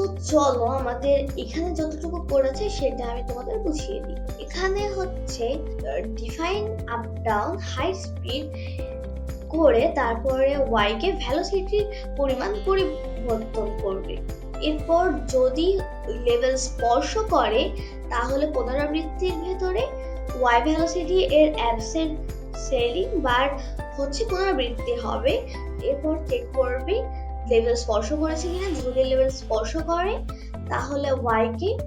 তো চলো আমাদের এখানে যতটুকু করেছে সেটা আমি তোমাদের বুঝিয়ে দিই। এখানে হচ্ছে define up down high speed করে তারপরে ওয়াই কে ভ্যালোসিটির পরিমাণ পরিবর্তন করবে। এরপর যদি লেভেল স্পর্শ করে, তাহলে পুনরাবৃত্তির ভেতরে ওয়াই ভ্যালোসিটি এর অ্যাবসেন্ট সেলিং বার হচ্ছে পুনরাবৃত্তি হবে। এরপর চেক করবে লেভেল স্পর্শ করেছে কিনা যদি লেভেল স্পর্শ করে, তাহলে ওয়াই কে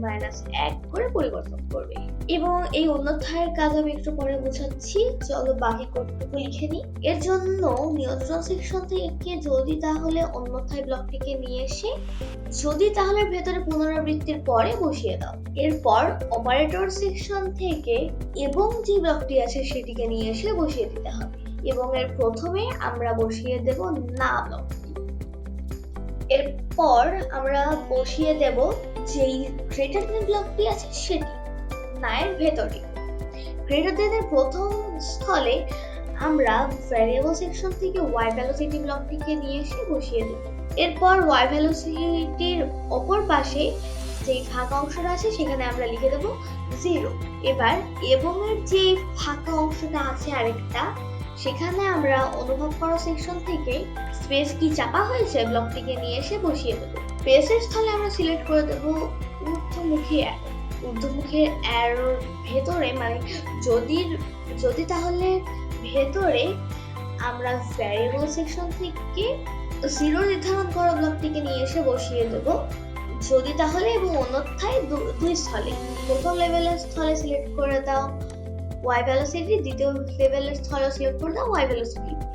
মাইনাস এক করে পরিবর্তন করবে। এবং এই অন্যথায়ের কাজ আমি একটু পরে বোঝাচ্ছি। চলো বাকি কোডটুকু লিখে নিই। এর জন্য নিয়ন্ত্রণ সেকশন থেকে যদি তাহলে অন্যথায় ব্লকটিকে নিয়ে এসে, যদি তাহলে ভেতরে পুনরাবৃত্তির পরে বসিয়ে দাও। এরপর অপারেটর সেকশন থেকে এবং যে ব্লকটি আছে সেটিকে নিয়ে এসে বসিয়ে দিতে হবে। এবং এর প্রথমে আমরা বসিয়ে দেব না ব্লকটি এরপর আমরা বসিয়ে দেব যেই গ্রেটার দেন ব্লকটি আছে সেটি নায়ের ভেতরে। গ্রেটার দেনের প্রথম স্থলে আমরা ভ্যারিয়েবল সেকশন থেকে ওয়াই ভ্যালোসিটি ব্লকটিকে নিয়ে এসে বসিয়ে দেব। এরপর ওয়াই ভ্যালোসিটির অপর পাশে যে ফাঁকা অংশটা আছে সেখানে আমরা লিখে দেব জিরো এবার এবং এর যে ফাঁকা অংশটা আছে আরেকটা সেখানে আমরা অনুভব করা সেকশন থেকে স্পেস কি চাপা হয়েছে ব্লকটিকে নিয়ে এসে বসিয়ে দেবো। স্পেসের স্থলে আমরা সিলেক্ট করে দেবো ঊর্ধ্বমুখী arrow। ঊর্ধ্বমুখী অ্যারোর ভেতরে মানে যদি যদি তাহলে ভেতরে আমরা ভ্যারিয়েবল সেকশন থেকে জিরো নির্ধারণ করা ব্লকটিকে নিয়ে এসে বসিয়ে দেব। যদি তাহলে এবং অন্যথায় দুই স্থলে। প্রথম লেভেলের স্থলে সিলেক্ট করে দাও। ওয়াই দ্বিতীয় লেভেলের স্থলে সিলেক্ট করে দাও ওয়াই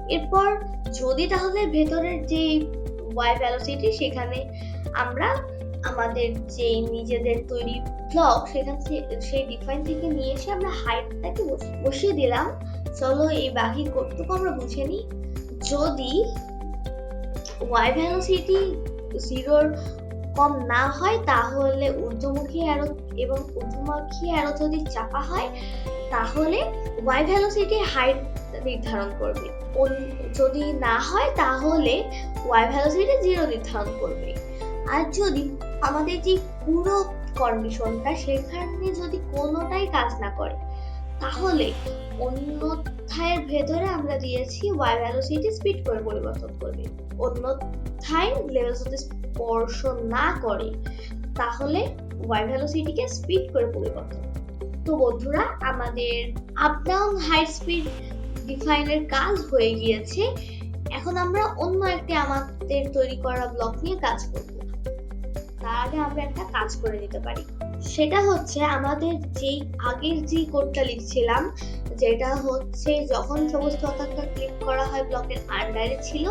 এরপর যদি তাহলে ভেতরের যে ওয়াই সেখানে আমরা আমাদের যে নিজেদের তৈরি ব্লক সেখান সেই ডিফাইন থেকে নিয়ে এসে আমরা হাইটটাকে বসিয়ে দিলাম। চলো এই বাকি কোডটুকু আমরা বুঝে নিই। যদি ওয়াই ভ্যালোসিটি জিরোর কম না হয়, তাহলে ঊর্ধ্বমুখী অ্যারো এবং ঊর্ধ্বমুখী অ্যারো যদি চাপা হয় তাহলে ওয়াই ভ্যালোসিটি হাইট নির্ধারণ করবে। যদি না হয় তাহলে ওয়াই ভ্যালোসিটি জিরো নির্ধারণ করবে। আর যদি আমাদের যে পুরো কন্ডিশনটা সেখানে যদি কোনোটাই কাজ না করে, তাহলে অন্যথায়ের ভেতরে আমরা দিয়েছি ওয়াই ভ্যালোসিটি স্পিড করে পরিবর্তন করবে। অন্যথায় লেভেল যদি স্পর্শ না করে, তাহলে ওয়াই ভ্যালোসিটিকে স্পিড করে পরিবর্তন তো বন্ধুরা, আমাদের আপ ডাউন হাই স্পিড ডিফাইনের কাজ হয়ে গিয়েছে। এখন আমরা অন্য একটি আমাদের তৈরি করা ব্লক নিয়ে কাজ করব। তার আগে আমরা একটা কাজ করে নিতে পারি। সেটা হচ্ছে আমাদের যেই আগের যে কোডটা লিখছিলাম, যেটা হচ্ছে যখন সমস্ত পতাকা ক্লিক করা হয় ব্লকের আন্ডারে ছিল,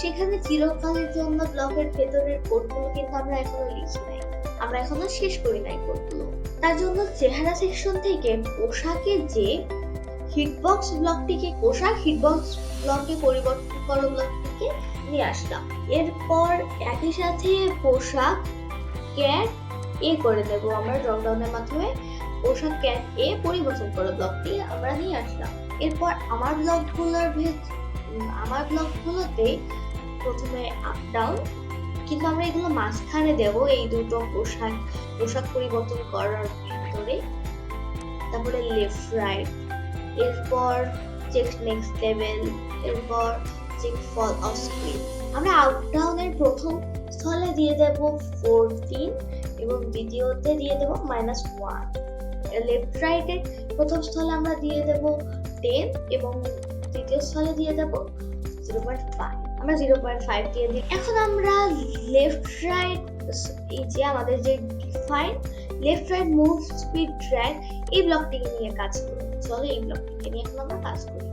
সেখানে চিরকালের জন্য ব্লকের ভেতরের কোডগুলো কিন্তু আমরা এখনও লিখি নাই। আমরা এখনও শেষ করি নাই কোডগুলো তার জন্য চেহারা সেকশন থেকে পোশাকে যে হিটবক্স ব্লকটিকে পোশাক হিটবক্স ব্লকে পরিবর্তন করো ব্লকটিকে নিয়ে আসলাম। এরপর একই সাথে পোশাক ক্যাট এ করে দেব। আমরা ড্রপডাউনের মাধ্যমে পোশাক ক্যাট এ পরিবর্তন করে ব্লকটি আমরা নিয়ে আসলাম। এরপর আমার ব্লকগুলোর উম, আমার ব্লকগুলোতে প্রথমে আপ ডাউন কিন্তু আমরা এগুলো মাঝখানে দেব, এই দুটো পোশাক পোশাক পরিবর্তন করার ভিতরে। তারপরে লেফট রাইট এরপর চেক নেক্সট লেভেল এরপর চেক ফল অফ স্ক্রিন আমরা আউটডাউনের প্রথম স্থলে দিয়ে দেব ফোরটিন এবং দ্বিতীয়তে দিয়ে দেব মাইনাস ওয়ান লেফট রাইটের প্রথম স্থলে আমরা দিয়ে দেব টেন এবং দ্বিতীয় স্থলে দিয়ে দেব জিরো পয়েন্ট ফাইভ আমরা জিরো পয়েন্ট ফাইভ দিয়ে দিই। এখন আমরা লেফট রাইট এই যে আমাদের যে define left right move speed track এই ব্লকটিকে নিয়ে কাজ করি। চলো এই ব্লকটিকে নিয়ে এখন আমরা কাজ করি।